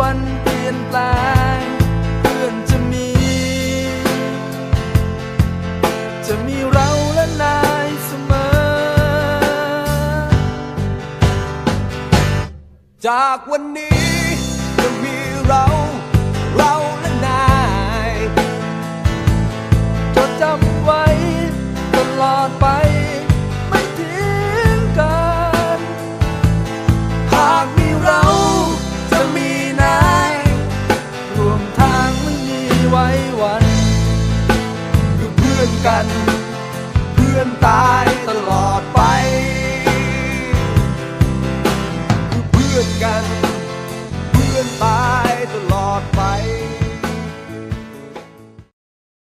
วันเปลี่ยนแปลงเพื่อนจะมี จะมีเราและนายเสมอ จากวันนี้ ไว้วันคือเพื่อนกัน เพื่อนตายตลอดไป คือเพื่อนกัน